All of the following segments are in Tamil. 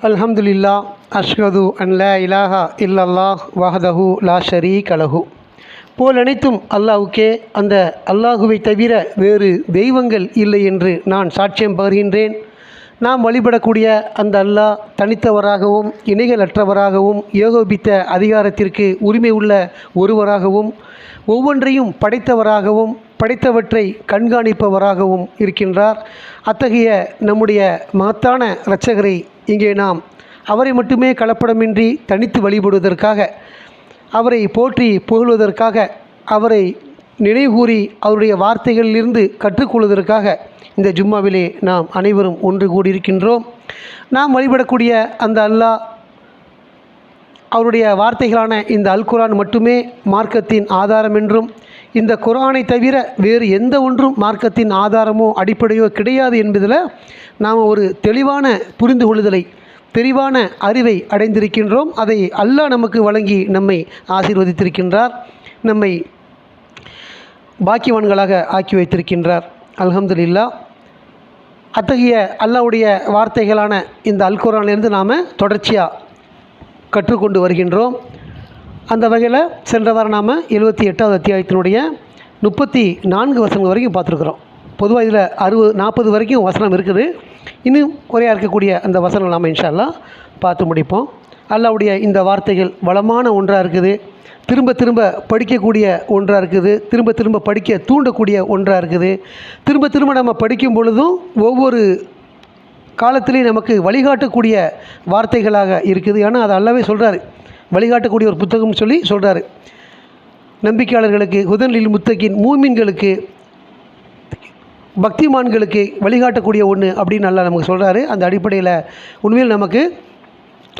அல்ஹம்துலில்லா அஷ்ஹது அன் லா இலாஹா இல்லல்லாஹ் வஹதஹு லா ஷரீ கலஹு போல் அனைத்தும் அல்லாஹுக்கே அந்த அல்லாஹுவை தவிர வேறு தெய்வங்கள் இல்லை என்று நான் சாட்சியம் பகர்கின்றேன். நாம் வழிபடக்கூடிய அந்த அல்லாஹ் தனித்தவராகவும் இணைகளற்றவராகவும் ஏகோபித்த அதிகாரத்திற்கு உரிமை உள்ள ஒருவராகவும் ஒவ்வொன்றையும் படைத்தவராகவும் படைத்தவற்றை கண்காணிப்பவராகவும் இருக்கின்றார். அத்தகைய நம்முடைய மகத்தான இரட்சகரை இங்கே நாம் அவரை மட்டுமே கலப்படமின்றி தனித்து வழிபடுவதற்காக அவரை போற்றி புகழ்வதற்காக அவரை நினைவுகூறி அவருடைய வார்த்தைகளிலிருந்து கற்றுக்கொள்வதற்காக இந்த ஜும்மாவிலே நாம் அனைவரும் ஒன்று கூடியிருக்கின்றோம். நாம் வழிபடக்கூடிய அந்த அல்லாஹ் அவருடைய வார்த்தைகளான இந்த அல் குரான் மட்டுமே மார்க்கத்தின் ஆதாரம் என்றும் இந்த குரானை தவிர வேறு எந்த ஒன்றும் மார்க்கத்தின் ஆதாரமோ அடிப்படையோ கிடையாது என்பதில் நாம் ஒரு தெளிவான புரிந்து கொள்ளுதலை தெளிவான அறிவை அடைந்திருக்கின்றோம். அதை அல்லாஹ் நமக்கு வழங்கி நம்மை ஆசீர்வதித்திருக்கின்றார் நம்மை பாக்கியவான்களாக ஆக்கி வைத்திருக்கின்றார். அல்ஹம்துலில்லா அத்தகைய அல்லாவுடைய வார்த்தைகளான இந்த அல் குரானிலிருந்து நாம் தொடர்ச்சியாக கற்றுக்கொண்டு வருகின்றோம். அந்த வகையில் சென்ற வாரம் நாம் எழுபத்தி எட்டாவது அத்தியாயத்தினுடைய முப்பத்தி நான்கு வசனங்கள் வரைக்கும் பார்த்துருக்குறோம். பொதுவாக இதில் அறுபது நாற்பது வரைக்கும் வசனம் இருக்குது. இன்னும் குறையாக இருக்கக்கூடிய அந்த வசனங்கள் நாம் இன்ஷால்லா பார்த்து முடிப்போம். அல்லாவுடைய இந்த வார்த்தைகள் வளமான ஒன்றாக இருக்குது. திரும்ப திரும்ப படிக்கக்கூடிய ஒன்றாக இருக்குது. திரும்ப திரும்ப படிக்க தூண்டக்கூடிய ஒன்றாக இருக்குது. திரும்ப திரும்ப நம்ம படிக்கும் பொழுதும் ஒவ்வொரு காலத்திலையும் நமக்கு வழிகாட்டக்கூடிய வார்த்தைகளாக இருக்குது. ஏன்னா அது அல்லாவே சொல்கிறாரு வழிகாட்டக்கூடிய ஒரு புத்தகம்னு சொல்லி சொல்கிறாரு நம்பிக்கையாளர்களுக்கு ஹுதன்லில் முத்தகின் மூமின்களுக்கு பக்திமான்களுக்கு வழிகாட்டக்கூடிய ஒன்று அப்படின்னு நல்லா நமக்கு சொல்கிறாரு அந்த அடிப்படையில் உண்மையில் நமக்கு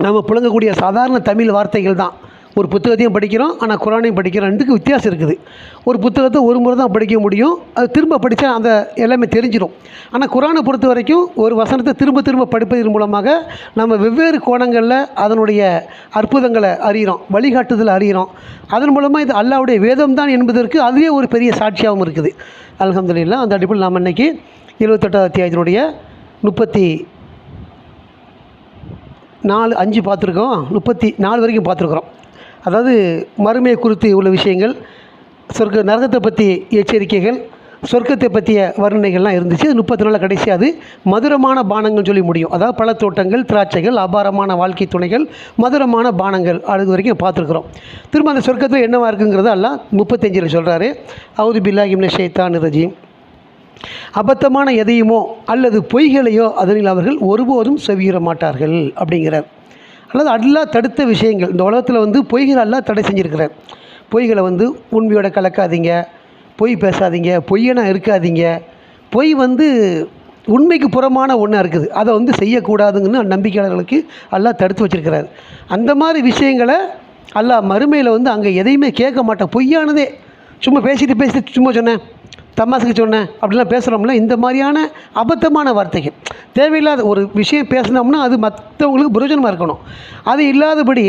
நம்ம புழங்கக்கூடிய சாதாரண தமிழ் வார்த்தைகள் தான். ஒரு புத்தகத்தையும் படிக்கிறோம் ஆனால் குரானையும் படிக்கிறோம் ரெண்டுக்கும் வித்தியாசம் இருக்குது. ஒரு புத்தகத்தை ஒரு முறை தான் படிக்க முடியும் அது திரும்ப படித்தா அந்த எல்லாமே தெரிஞ்சிடும். ஆனால் குரானை பொறுத்த வரைக்கும் ஒரு வசனத்தை திரும்ப திரும்ப படிப்பதன் மூலமாக நம்ம வெவ்வேறு கோணங்களில் அதனுடைய அற்புதங்களை அறிகிறோம் வழிகாட்டுதல் அறிகிறோம் அதன் மூலமாக இது அல்லாவுடைய வேதம் தான் என்பதற்கு அதுவே ஒரு பெரிய சாட்சியாகவும் இருக்குது. அலகம்துல்லா அந்த அடிப்படையில் நாம் இன்றைக்கி இருபத்தெட்டாவது அத்தியாயத்தினுடைய முப்பத்தி நாலு அஞ்சு பார்த்துருக்கோம். முப்பத்தி நாலு வரைக்கும் பார்த்துருக்குறோம். அதாவது மறுமையை குறித்து உள்ள விஷயங்கள் சொர்க்க நரகத்தை பற்றி எச்சரிக்கைகள் சொர்க்கத்தை பற்றிய வர்ணனைகள்லாம் இருந்துச்சு. அது முப்பத்தி நாளில் கடைசி அது. மதுரமான பானங்கள் சொல்லி முடியும். அதாவது பழத்தோட்டங்கள் திராட்சைகள் அபாரமான வாழ்க்கை துணைகள் மதுரமான பானங்கள் அது வரைக்கும் பார்த்துருக்குறோம். திரும்ப அந்த சொர்க்கத்தில் என்னவாக இருக்குங்கிறத எல்லாம் முப்பத்தஞ்சில் சொல்கிறாரு அவுது பில்லா இம்ன ஷேத்தான் ரஜீம். அபத்தமான எதையுமோ அல்லது பொய்களையோ அதனில் அவர்கள் ஒருபோதும் செவியுற மாட்டார்கள் அப்படிங்கிறார். அல்லது அல்லா தடுத்த விஷயங்கள். இந்த உலகத்தில் வந்து பொய்கள் அல்லா தடை செஞ்சுருக்கிறேன் பொய்களை வந்து உண்மையோட கலக்காதீங்க. பொய் பேசாதீங்க. பொய்யனா இருக்காதீங்க. பொய் வந்து உண்மைக்கு புறமான ஒன்றா இருக்குது. அதை வந்து செய்யக்கூடாதுங்கன்னு நம்பிக்கையாளர்களுக்கு அல்லா தடுத்து வச்சிருக்கிறார். அந்த மாதிரி விஷயங்களை அல்லா மறுமையில் வந்து அங்கே எதையுமே கேட்க மாட்டேன். பொய்யானதே. சும்மா பேசிட்டு பேசிட்டு சும்மா சொன்னேன். தமாசுக்கு சொன்னேன் அப்படிலாம் பேசுகிறோம்ல இந்த மாதிரியான அபத்தமான வார்த்தைகள். தேவையில்லாத ஒரு விஷயம் பேசினோம்னா அது மற்றவங்களுக்கு பிரயோஜனமாக இருக்கணும். அது இல்லாதபடி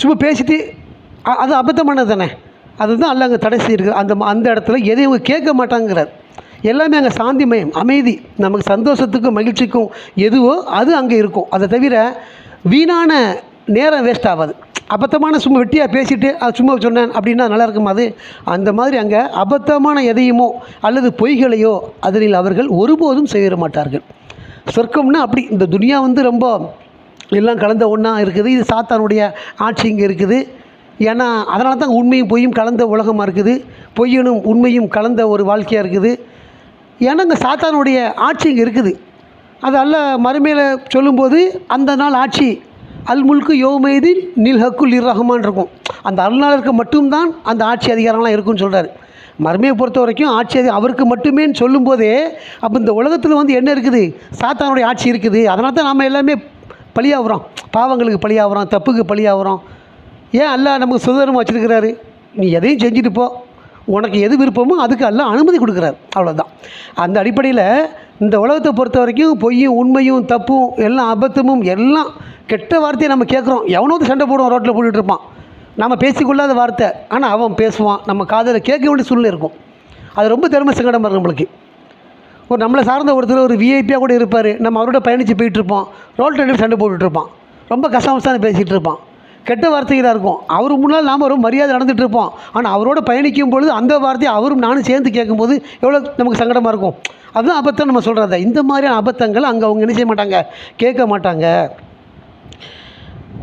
சும்மா பேசிட்டு அது அபத்தமானது தானே. அதுதான் அல்ல அங்கே தடை செய்யிருக்கு அந்த அந்த இடத்துல எதையும் அவங்க கேட்க மாட்டாங்கிறார். எல்லாமே அங்கே சாந்திமயம் அமைதி. நமக்கு சந்தோஷத்துக்கும் மகிழ்ச்சிக்கும் எதுவோ அது அங்கே இருக்கும். அதை தவிர வீணான நேரம் வேஸ்ட் ஆகாது. அபத்தமான சும்மா வெட்டியாக பேசிட்டு அது சும்மா சொன்னேன் அப்படின்னா நல்லா இருக்குமா அது? அந்த மாதிரி அங்கே அபத்தமான எதையுமோ அல்லது பொய்களையோ அதனில் அவர்கள் ஒருபோதும் செய்திட மாட்டார்கள். சொர்க்கம்னா அப்படி. இந்த துனியா வந்து ரொம்ப எல்லாம் கலந்த ஒன்றா இருக்குது. இது சாத்தானுடைய ஆட்சி இங்கே இருக்குது. ஏன்னா அதனால தான் உண்மையும் பொய்யும் கலந்த உலகமாக இருக்குது. பொய்யனும் உண்மையும் கலந்த ஒரு வாழ்க்கையாக இருக்குது. ஏன்னா இந்த சாத்தானுடைய ஆட்சி இங்கே இருக்குது. அது அல்ல மறுமையில் சொல்லும்போது அந்த நாள் ஆட்சி அல் முல்கு யோமைதில் நில் ஹக்குல் இர் ரஹ்மான் இருக்கும் அந்த அருளாளருக்கு மட்டும்தான் அந்த ஆட்சி அதிகாரம்லாம் இருக்குன்னு சொல்கிறாரு மர்மையை பொறுத்த வரைக்கும் ஆட்சி அதிகாரம் அவருக்கு மட்டுமேன்னு சொல்லும்போதே அப்போ இந்த உலகத்தில் வந்து என்ன இருக்குது? சாத்தானுடைய ஆட்சி இருக்குது. அதனால தான் நாம் எல்லாமே பலியாகிறோம் பாவங்களுக்கு பலியாகிறோம் தப்புக்கு பலியாகிறோம் ஏன் அல்லாஹ் நமக்கு சுதந்திரமாக வச்சுருக்கிறாரு? நீ எதையும் செஞ்சுட்டு போ. உனக்கு எது விருப்பமோ அதுக்கு எல்லாம் அனுமதி கொடுக்குறாரு. அவ்வளோதான் அந்த அடிப்படையில் இந்த உலகத்தை பொறுத்த வரைக்கும் பொய்யும் உண்மையும் தப்பும் எல்லாம் அபத்தமும் எல்லாம் கெட்ட வார்த்தையை நம்ம கேட்குறோம். எவனோது சண்டை போடுவோம் ரோட்டில் போட்டுட்டு இருப்பான்? நம்ம பேசிக்கொள்ளாத வார்த்தை. ஆனால் அவன் பேசுவான். நம்ம காதில் கேட்க வேண்டிய சூழ்நிலை இருக்கும். அது ரொம்ப திறமை சங்கடமாக இருக்கும் நம்மளுக்கு. ஒரு நம்மளை சார்ந்த ஒருத்தர் ஒரு விஐபியாக கூட இருப்பார். நம்ம அவரோட பயணித்து போயிட்டுருப்போம் ரோட்டில் டெண்டில் சண்டை போட்டுட்ருப்பான் ரொம்ப கசாமசான பேசிகிட்டு இருப்பான். கெட்ட வார்த்தைகளாக இருக்கும். அவர் முன்னால் நாம் ஒரு மரியாதை நடந்துகிட்டு இருப்போம். ஆனால் அவரோட பயணிக்கும் பொழுது அந்த வார்த்தையை அவரும் நானும் சேர்ந்து கேட்கும்போது எவ்வளோ நமக்கு சங்கடமாக இருக்கும். அதுதான் அபத்தம் நம்ம சொல்கிறத இந்த மாதிரியான அபத்தங்கள் அங்கே அவங்க என்ன செய்ய மாட்டாங்க? கேட்க மாட்டாங்க.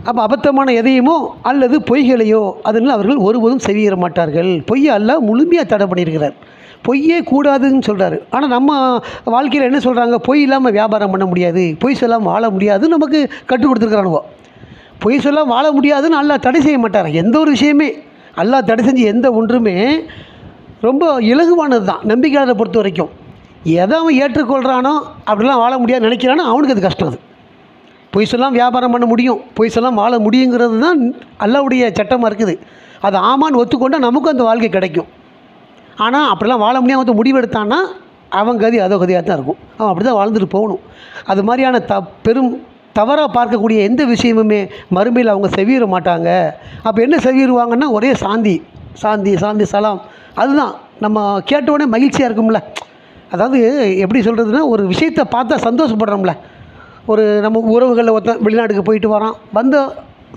அப்போ அபத்தமான எதையுமோ அல்லது பொய்களையோ அதனால் அவர்கள் ஒருபோதும் செவியேற மாட்டார்கள். பொய்யை அல்ல முழுமையாக தடை பண்ணியிருக்கிறார். பொய்யே கூடாதுன்னு சொல்கிறாரு ஆனால் நம்ம வாழ்க்கையில் என்ன சொல்கிறாங்க பொய் இல்லாமல் வியாபாரம் பண்ண முடியாது. பொய் சொல்லாமல் வாழ முடியாதுன்னு நமக்கு கற்றுக் கொடுத்துருக்குறானுவோ. பொய் சொல்லாமல் வாழ முடியாதுன்னு அல்லா தடை செய்ய மாட்டார். எந்த ஒரு விஷயமே அல்லா தடை செஞ்சு எந்த ஒன்றுமே ரொம்ப இலகுவானது தான் நம்பிக்கையாளரை பொறுத்த வரைக்கும். எதை அவன் ஏற்றுக்கொள்கிறானோ அப்படிலாம் வாழ முடியாது நினைக்கிறானோ அவனுக்கு அது கஷ்டம் அது. பொய் சொல்லாம் வியாபாரம் பண்ண முடியும். பொய் சொல்லாம் வாழ முடியுங்கிறது தான் அல்லாவுடைய சட்டமாக இருக்குது. அது ஆமான்னு ஒத்துக்கொண்டால் நமக்கும் அந்த வாழ்க்கை கிடைக்கும். ஆனால் அப்படிலாம் வாழ முடியாமல் வந்து முடிவெடுத்தான்னா அவன் கதி அதோ கதியாக தான் இருக்கும். அவன் அப்படி தான் வாழ்ந்துட்டு போகணும். அது மாதிரியான த பெரும் தவறாக பார்க்கக்கூடிய எந்த விஷயமுமே மறுமையில் அவங்க செவியிட மாட்டாங்க. அப்போ என்ன செவிடுவாங்கன்னா ஒரே சாந்தி சாந்தி சாந்தி சலாம். அதுதான். நம்ம கேட்டவுடனே மகிழ்ச்சியாக இருக்கும்ல. அதாவது எப்படி சொல்கிறதுனா ஒரு விஷயத்தை பார்த்தா சந்தோஷப்படுறோம்ல. ஒரு நம்ம உறவுகளில் ஒருத்தன் வெளிநாட்டுக்கு போயிட்டு வரான் வந்து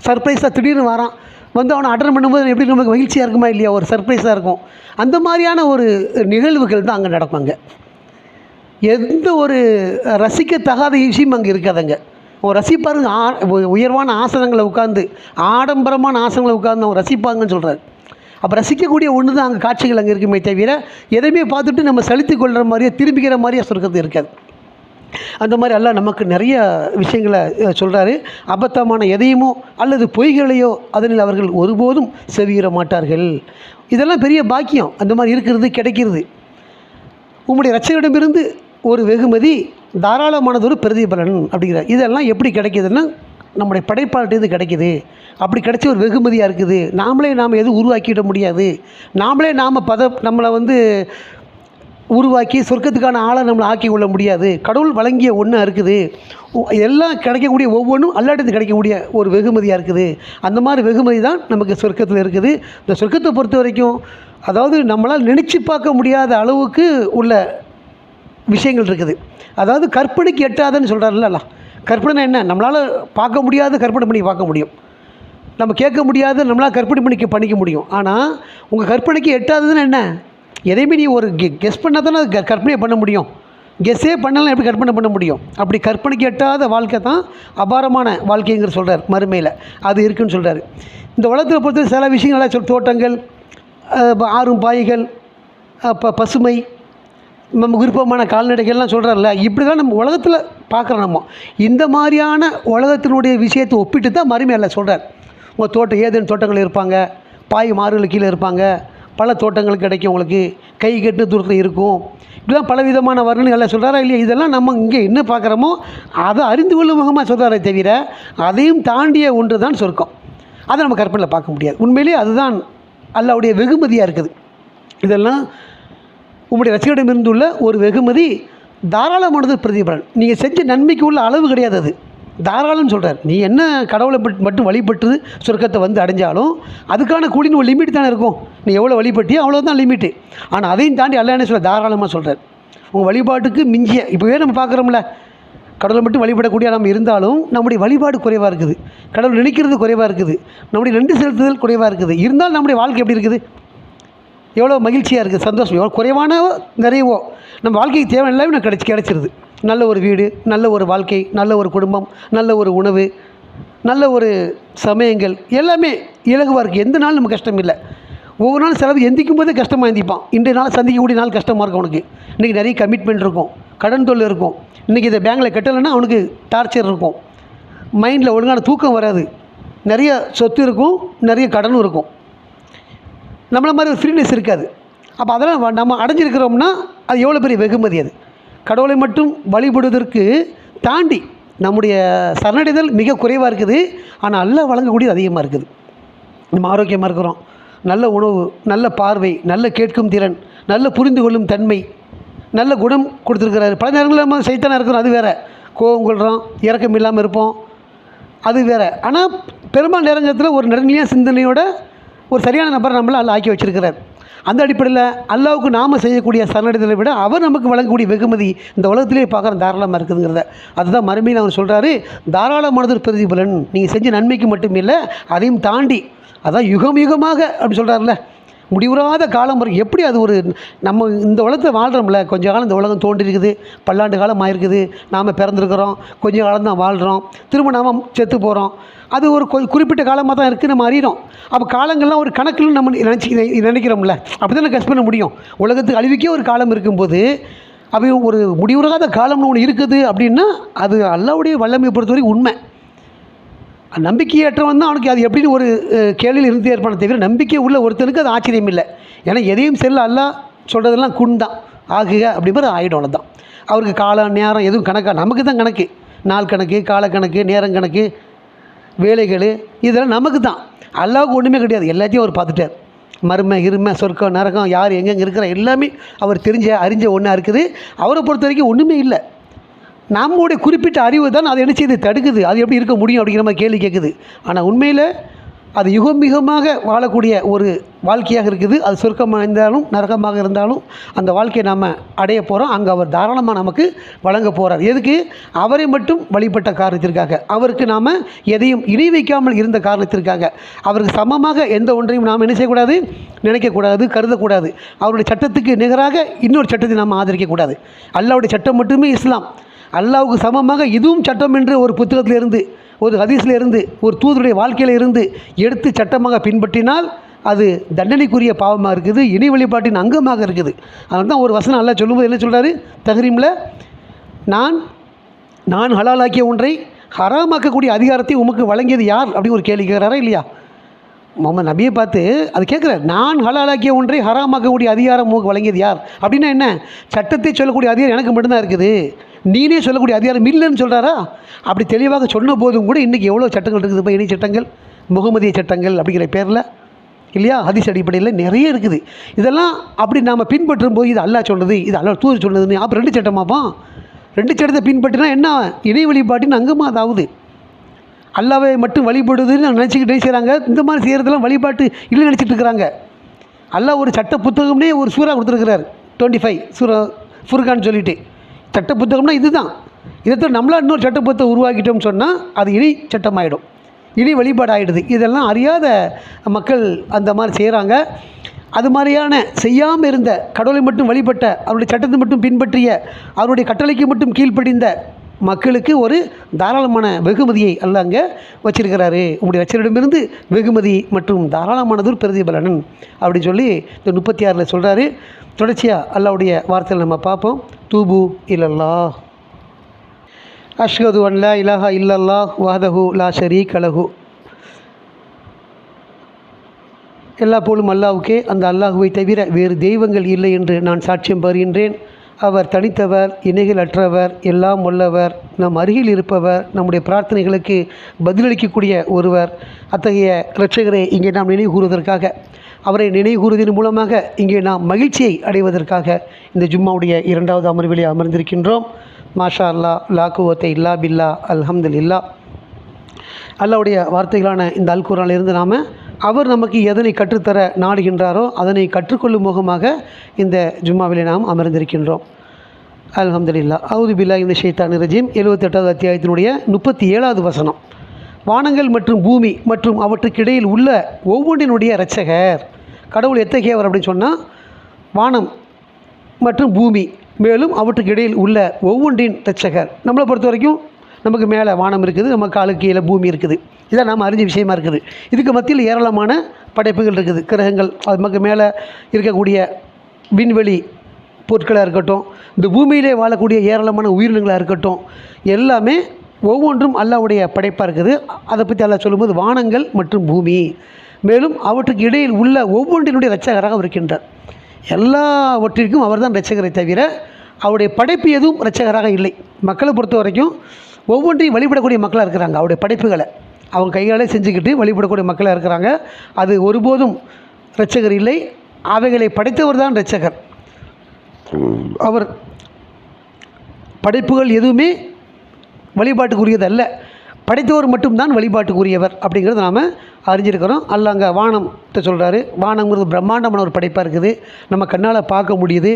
சர்ப்ரைஸாக திடீர்னு வரான் வந்து அவனை அட்டன் பண்ணும்போது எப்படி நமக்கு மகிழ்ச்சியாக இருக்குமா இல்லையா? ஒரு சர்ப்ரைஸாக இருக்கும். அந்த மாதிரியான ஒரு நிகழ்வுகள் தான் அங்கே நடக்கும் அங்கே. எந்த ஒரு ரசிக்கத்தகாத விஷயம் அங்கே இருக்காதுங்க அவன் ரசிப்பாருங்க. ஆ உயர்வான ஆசனங்களை உட்காந்து ஆடம்பரமான ஆசனங்களை உட்காந்து அவன் ரசிப்பாங்கன்னு சொல்கிறார் அப்போ ரசிக்கக்கூடிய ஒன்று தான் அங்கே காட்சிகள் அங்கே இருக்குமே தவிர எதையுமே பார்த்துட்டு நம்ம செலுத்தி கொள்கிற மாதிரியே திரும்பிக்கிற மாதிரியே சொர்க்கத்து இருக்காது. அந்த மாதிரி எல்லாம் நமக்கு நிறைய விஷயங்களை சொல்கிறாரு அபத்தமான எதையுமோ அல்லது பொய்களையோ அதனில் அவர்கள் ஒருபோதும் செவியிட மாட்டார்கள். இதெல்லாம் பெரிய பாக்கியம். அந்த மாதிரி இருக்கிறது கிடைக்கிறது. உம்முடைய ரட்சகரிடமிருந்து ஒரு வெகுமதி தாராளமானதொரு பிரதிபலன் அப்படிங்கிறார். இதெல்லாம் எப்படி கிடைக்கிதுன்னா நம்முடைய படைப்பாளர்கிட்ட கிடைக்குது. அப்படி கிடைச்ச ஒரு வெகுமதியாக இருக்குது. நாமளே நாம் எதுவும் உருவாக்கிட முடியாது. நாமளே நாம் பத நம்மளை வந்து உருவாக்கி சொர்க்கத்துக்கான ஆளை நம்மளை ஆக்கி கொள்ள முடியாது. கடவுள் வழங்கிய ஒன்றா இருக்குது. எல்லாம் கிடைக்கக்கூடிய ஒவ்வொன்றும் அல்லாட்டத்து கிடைக்கக்கூடிய ஒரு வெகுமதியாக இருக்குது. அந்த மாதிரி வெகுமதி தான் நமக்கு சொர்க்கத்தில் இருக்குது. இந்த சொர்க்கத்தை பொறுத்த வரைக்கும் அதாவது நம்மளால் நினச்சி பார்க்க முடியாத அளவுக்கு உள்ள விஷயங்கள் இருக்குது. அதாவது கற்பனைக்கு எட்டாதுன்னு சொல்கிறாருல்ல கற்பனை என்ன? நம்மளால் பார்க்க முடியாத கற்பனை பண்ணி பார்க்க முடியும். நம்ம கேட்க முடியாது நம்மளால் கற்பனை பண்ணிக்க பண்ணிக்க முடியும். ஆனால் உங்கள் கற்பனைக்கு எட்டாததுன்னு என்ன? எதையுமே நீ ஒரு கெ கெஸ் பண்ணால் தானே அது க- பண்ண முடியும். கெஸ்ஸே பண்ணலாம் எப்படி கற்பனை பண்ண முடியும்? அப்படி கற்பனைக்கு எட்டாத வாழ்க்கை தான் அபாரமான வாழ்க்கைங்கிற சொல்கிறார் மறுமையில். அது இருக்குன்னு சொல்கிறாரு இந்த உலகத்தில் பொறுத்த சில விஷயங்கள்லாம் சொல் தோட்டங்கள் ஆறும் பாய்கள் ப பசுமை நம்ம விருப்பமான கால்நடைகள்லாம் சொல்கிறார்ல இப்படி தான் நம்ம உலகத்தில் பார்க்குறோம் நம்ம. இந்த மாதிரியான உலகத்தினுடைய விஷயத்தை ஒப்பிட்டு தான் மறுமையில் சொல்கிறார் உங்கள் தோட்டம் ஏதேனும் தோட்டங்கள் இருப்பாங்க பாய் மாறுகள் கீழே இருப்பாங்க பல தோட்டங்கள் கிடைக்கும் உங்களுக்கு கை கெட்டு தூரத்தில் இருக்கும். இப்படிலாம் பல விதமான எல்லாம் சொல்கிறாரா இல்லையா? இதெல்லாம் நம்ம இங்கே என்ன பார்க்குறோமோ அதை அறிந்து கொள்ளும் முகமாக சொல்கிறாரே தவிர அதையும் தாண்டிய ஒன்று தான் சொர்க்கம். அதை நம்ம கற்பனையில் பார்க்க முடியாது. உண்மையிலேயே அதுதான் அல்லாவுடைய வெகுமதியாக இருக்குது. இதெல்லாம் உங்களுடைய ரசிகரிடம் இருந்துள்ள ஒரு வெகுமதி தாராளமானது பிரதிபலன். நீங்கள் செஞ்ச நன்மைக்கு உள்ள அளவு கிடையாது அது. தாராளம்னு சொல்கிறார் நீ என்ன கடவுளை பட்- மட்டும் வழிபட்டு சொர்க்கத்தை வந்து அடைஞ்சாலும் அதுக்கான கூலின்னு ஒரு லிமிட் தானே இருக்கும். நீ எவ்வளோ வழிபட்டியோ அவ்வளோ தான் லிமிட்டு ஆனால் அதையும் தாண்டி அல்ல என்ன சொல்ல தாராளமாக சொல்கிறார் உங்கள் வழிபாட்டுக்கு மிஞ்சிய இப்போவே நம்ம பார்க்குறோம்ல. கடவுளை மட்டும் வழிபடக்கூடிய நம்ம இருந்தாலும் நம்முடைய வழிபாடு குறைவாக இருக்குது. கடவுள் நினைக்கிறது குறைவாக இருக்குது. நம்முடைய நன்றி செலுத்துதல் குறைவாக இருக்குது. இருந்தாலும் நம்முடைய வாழ்க்கை எப்படி இருக்குது? எவ்வளோ மகிழ்ச்சியாக இருக்குது சந்தோஷம். எவ்வளோ குறைவான நிறைவோ நம்ம வாழ்க்கைக்கு தேவை எல்லாமே நான் கிடச்சி கிடச்சிருது. நல்ல ஒரு வீடு நல்ல ஒரு வாழ்க்கை நல்ல ஒரு குடும்பம் நல்ல ஒரு உணவு நல்ல ஒரு சமயங்கள் எல்லாமே இலகுவாக இருக்குது எந்த நாளும் நம்ம கஷ்டம் இல்லை. ஒவ்வொரு நாளும் செலவு எந்திக்கும் போதே கஷ்டமாக எந்திப்பான். இன்றைய நாள் சந்திக்கக்கூடிய நாள் கஷ்டமாக இருக்கும் அவனுக்கு. இன்றைக்கி நிறைய கமிட்மெண்ட் இருக்கும். கடன் தொல்லை இருக்கும். இன்றைக்கி இதை பேங்கில் கட்டலைன்னா அவனுக்கு டார்ச்சர் இருக்கும். மைண்டில் ஒழுங்கான தூக்கம் வராது. நிறைய சொத்து இருக்கும் நிறைய கடனும் இருக்கும். நம்மளை மாதிரி ஒரு ஃப்ரீனஸ் இருக்காது. அப்போ அதெல்லாம் வ- நம்ம அடைஞ்சிருக்கிறோம்னா அது எவ்வளோ பெரிய வெகுமதி அது? கடவுளை மட்டும் வழிபடுவதற்கு தாண்டி நம்முடைய சரணடைதல் மிக குறைவாக இருக்குது. ஆனால் நல்லா வழங்கக்கூடியது அதிகமாக இருக்குது. நம்ம ஆரோக்கியமாக இருக்கிறோம். நல்ல உணவு நல்ல பார்வை நல்ல கேட்கும் திறன் நல்ல புரிந்து கொள்ளும் தன்மை நல்ல குணம் கொடுத்துருக்கிறாரு. பல நேரங்களில் நம்ம சைத்தானாக இருக்கிறோம் அது வேறு. கோபம் கொள்கிறோம் இறக்கம் இல்லாமல் இருப்போம் அது வேறு. ஆனால் பெரும்பாலும் நேரங்கத்தில் ஒரு நடுநிலையான சிந்தனையோட ஒரு சரியான நபரை நம்மளை அல்ல ஆக்கி வச்சிருக்கிறார். அந்த அடிப்படையில் அல்லாவுக்கு நாம் செய்யக்கூடிய சரணடைதலை விட அவர் நமக்கு வழங்கக்கூடிய வெகுமதி இந்த உலகத்திலே பார்க்குற தாராளமாக இருக்குதுங்கிறத. அதுதான் மறுமையில் அவர் சொல்கிறாரு தாராளமானது பிரதிபலன். நீங்கள் செஞ்ச நன்மைக்கு மட்டும் இல்லை அதையும் தாண்டி. அதான் யுகம் யுகமாக அப்படி சொல்கிறாருல்ல முடிவுறாத காலம் வரைக்கும் எப்படி அது ஒரு நம்ம இந்த உலகத்தை வாழ்கிறோம்ல கொஞ்ச காலம் இந்த உலகம் தோன்றிருக்குது பல்லாண்டு காலம் ஆயிருக்குது நாம் பிறந்திருக்கிறோம் கொஞ்ச காலம் தான் வாழ்கிறோம் திரும்ப நாம் செத்து போகிறோம் அது ஒரு கொ- குறிப்பிட்ட காலமாக தான் இருக்குது நம்ம அறிகிறோம் அப்போ காலங்கள்லாம் ஒரு கணக்கில் நம்ம நினச்சி நினைக்கிறோம்ல. அப்படி தான் கஸ் பண்ண முடியும். உலகத்துக்கு அழிவுக்கே ஒரு காலம் இருக்கும்போது அப்போ ஒரு முடிவுறாத காலம்னு ஒன்று இருக்குது அப்படின்னா அது அல்லாவுடைய வல்லமையை பொறுத்தவரை உண்மை. நம்பிக்கையற்றவன் தான் அவனுக்கு அது எப்படின்னு ஒரு கேள்வியில் இருந்து ஏற்பாடு தவிர நம்பிக்கை உள்ள ஒருத்தனுக்கு அது ஆச்சரியம் இல்லை. ஏன்னா எதையும் செல்ல அல்ல சொல்கிறதெல்லாம் குண் தான். ஆகுக அப்படிங்கிறது ஆகிடும் தான் அவருக்கு காலம் நேரம் எதுவும் கணக்காக நமக்கு தான் கணக்கு. நாள் கணக்கு கால கணக்கு நேரம் கணக்கு வேலைகள் இதெல்லாம் நமக்கு தான். அல்லாவுக்கு ஒன்றுமே கிடையாது. எல்லாத்தையும் அவர் பார்த்துட்டார். மருமை இருமை சொர்க்கம் நரகம் யார் எங்கெங்கே இருக்கிற எல்லாமே அவர் தெரிஞ்ச அறிஞ்ச ஒன்றா இருக்குது. அவரை பொறுத்த வரைக்கும் ஒன்றுமே இல்லை. நம்முடைய குறிப்பிட்ட அறிவு தான் அதை என்ன செய்து தடுக்குது. அது எப்படி இருக்க முடியும் அப்படிங்கிற மாதிரி கேள்வி கேட்குது. ஆனால் உண்மையில் அது யுகம் மிகமாக வாழக்கூடிய ஒரு வாழ்க்கையாக இருக்குது. அது சுருக்கமாக இருந்தாலும் நரகமாக இருந்தாலும் அந்த வாழ்க்கையை நாம் அடைய போகிறோம் அங்கே அவர் தாராளமாக நமக்கு வழங்க போகிறார் எதுக்கு? அவரை மட்டும் வழிபட்ட காரணத்திற்காக. அவருக்கு நாம் எதையும் இணை வைக்காமல் இருந்த காரணத்திற்காக. அவருக்கு சமமாக எந்த ஒன்றையும் நாம் என்ன செய்யக்கூடாது? நினைக்கக்கூடாது கருதக்கூடாது. அவருடைய சட்டத்துக்கு நிகராக இன்னொரு சட்டத்தை நாம் ஆதரிக்கக்கூடாது. அல்லாவுடைய சட்டம் மட்டுமே இஸ்லாம். அல்லாவுக்கு சமமாக இதுவும் சட்டம் என்று ஒரு புத்தகத்தில் இருந்து ஒரு ஹதீஸில் இருந்து ஒரு தூதருடைய வாழ்க்கையில் இருந்து எடுத்து சட்டமாக பின்பற்றினால் அது தண்டனைக்குரிய பாவமாக இருக்குது இணை வழிபாட்டின் அங்கமாக இருக்குது. அதனால தான் ஒரு வசனம் அல்லா சொல்லும்போது என்ன சொல்கிறாரு தஹரீமில் நான் நான் ஹலாலாக்கிய ஒன்றை ஹராமாக்கக்கூடிய அதிகாரத்தை உமக்கு வழங்கியது யார்? அப்படின்னு ஒரு கேள்வி கேட்குறாரா இல்லையா? முகமது நபியை பார்த்து அது கேட்குறார் நான் ஹலாலாக்கிய ஒன்றை ஹராமாக்கக்கூடிய அதிகாரம் உமக்கு வழங்கியது யார்? அப்படின்னா என்ன? சட்டத்தை சொல்லக்கூடிய அதிகாரம் எனக்கு மட்டும்தான் இருக்குது. நீனே சொல்லக்கூடிய அதிகாரம் இல்லைன்னு சொல்கிறாரா அப்படி தெளிவாக சொன்ன போதும் கூட இன்றைக்கி எவ்வளோ சட்டங்கள் இருக்குது இப்போ இணை சட்டங்கள்? முகமதிய சட்டங்கள் அப்படிங்கிற பேரில் இல்லையா? ஹதீஸ் அடிப்படையில் நிறைய இருக்குது. இதெல்லாம் அப்படி நாம் பின்பற்றும் போது இது அல்லாஹ் சொன்னது இது அல்லா தூது சொன்னதுன்னு அப்போ ரெண்டு சட்டமாப்பா? ரெண்டு சட்டத்தை பின்பற்றினா என்ன இணை வழிபாட்டின்னு அங்கமாக அதாவது? அல்லாவை மட்டும் வழிபடுதுன்னு நினச்சிக்கிட்டே செய்கிறாங்க இந்த மாதிரி செய்கிறதெல்லாம் வழிபாட்டு இல்லை நினச்சிட்டு இருக்கிறாங்க. அல்லா ஒரு சட்ட புத்தகம்னே ஒரு சூறா கொடுத்துருக்கிறார். டுவெண்ட்டி ஃபைவ் சூரா ஃபுர்கான்னு சொல்லிட்டு. சட்ட புத்தகம்னா இதுதான். இதைத்தான் நம்மளா இன்னொரு சட்ட புத்தகம் உருவாக்கிட்டோம்னு சொன்னால் அது இனி சட்டமாயிடும். இனி வழிபாடு ஆகிடுது இதெல்லாம் அறியாத மக்கள் அந்த மாதிரி செய்கிறாங்க அது மாதிரியான செய்யாமல் இருந்த கடவுளை மட்டும் வழிபட்ட அவருடைய சட்டத்தை மட்டும் பின்பற்றிய அவருடைய கட்டளைக்கு மட்டும் கீழ்ப்படிந்த மக்களுக்கு ஒரு தாராளமான வெகுமதியை அல்ல அங்கே வச்சிருக்கிறாரு. உங்களுடைய அச்சரிடமிருந்து வெகுமதி மற்றும் தாராளமானதூர் பிரதிபலனன் அப்படின்னு சொல்லி இந்த முப்பத்தி ஆறில் சொல்கிறாரு தொடர்ச்சியாக அல்லாவுடைய வார்த்தையில் நம்ம பார்ப்போம். தூபு இல்லல்லா அஷ்கது அன்லா இலஹா இல்லல்லா வாதஹு லா ஷரீக் அலஹு எல்லா போலும் அல்லாவுக்கே அந்த அல்லாஹுவை தவிர வேறு தெய்வங்கள் இல்லை என்று நான் சாட்சியம் பெறுகின்றேன் அவர் தனித்தவர் இணைகள் அற்றவர் எல்லாம் வல்லவர் நம் அருகில் இருப்பவர் நம்முடைய பிரார்த்தனைகளுக்கு பதிலளிக்கக்கூடிய ஒருவர். அத்தகைய இரட்சகரை இங்கே நாம் நினைவு கூறுவதற்காக அவரை நினைவு கூறுவதன் மூலமாக இங்கே நாம் மகிழ்ச்சியை அடைவதற்காக இந்த ஜும்மாவுடைய இரண்டாவது அமர்விலே அமர்ந்திருக்கின்றோம். மாஷா அல்லா லாக்குவத்தை இல்லா பில்லா அல்ஹம்துலில்லா அல்லாவுடைய வார்த்தைகளான இந்த அல்குரானில் இருந்து நாம் அவர் நமக்கு எதனை கற்றுத்தர நாடுகின்றாரோ அதனை கற்றுக்கொள்ளும் முகமாக இந்த ஜும்மாவிலே நாம் அமர்ந்திருக்கின்றோம். அலமதுல்லா அவுது பில்லா இந்த ஷேத்தான் ரஜீம். எழுபத்தெட்டாவது அத்தியாயத்தினுடைய முப்பத்தி ஏழாவது வசனம். வானங்கள் மற்றும் பூமி மற்றும் அவற்றுக்கிடையில் உள்ள ஒவ்வொன்றினுடைய இரட்சகர். கடவுள் எத்தகையவர் அப்படின்னு சொன்னால் வானம் மற்றும் பூமி மேலும் அவற்றுக்கு இடையில் உள்ள ஒவ்வொன்றின் இரட்சகர். நம்மளை பொறுத்த வரைக்கும் நமக்கு மேலே வானம் இருக்குது நம்ம காலுக்கு கீழே பூமி இருக்குது. இதான் நாம் அறிஞ்ச விஷயமா இருக்குது. இதுக்கு மத்தியில் ஏராளமான படைப்புகள் இருக்குது. கிரகங்கள் அது நமக்கு மேலே இருக்கக்கூடிய விண்வெளி பொருட்களாக இருக்கட்டும் இந்த பூமியிலே வாழக்கூடிய ஏராளமான உயிரினங்களாக இருக்கட்டும் எல்லாமே ஒவ்வொன்றும் அல்லாவுடைய படைப்பாக இருக்குது. அதை பற்றி அல்லா சொல்லும்போது வானங்கள் மற்றும் பூமி. மேலும் அவற்றுக்கு இடையில் உள்ள ஒவ்வொன்றினுடைய ரச்சகராக இருக்கின்றார். எல்லாவற்றிற்கும் அவர்தான் ரச்சகரை தவிர அவருடைய படைப்பு எதுவும் ரச்சகராக இல்லை. மக்களை பொறுத்த வரைக்கும் ஒவ்வொன்றையும் வழிபடக்கூடிய மக்களாக இருக்கிறாங்க அவருடைய படைப்புகளை. அவங்க கையாலே செஞ்சுக்கிட்டு வழிபடக்கூடிய மக்களாக இருக்கிறாங்க. அது ஒருபோதும் ரட்சகர் இல்லை. அவைகளை படைத்தவர் தான் ரட்சகர் அவர் படைப்புகள் எதுவுமே வழிபாட்டுக்குரியது அல்ல. படைத்தவர் மட்டும்தான் வழிபாட்டுக்குரியவர் அப்படிங்கிறத நாம் அறிஞ்சிருக்கிறோம். அல்ல அங்கே வானம்கிட்ட சொல்கிறாரு வானம்ங்கிறது பிரம்மாண்டமான ஒரு படைப்பாக இருக்குது. நம்ம கண்ணால் பார்க்க முடியுது.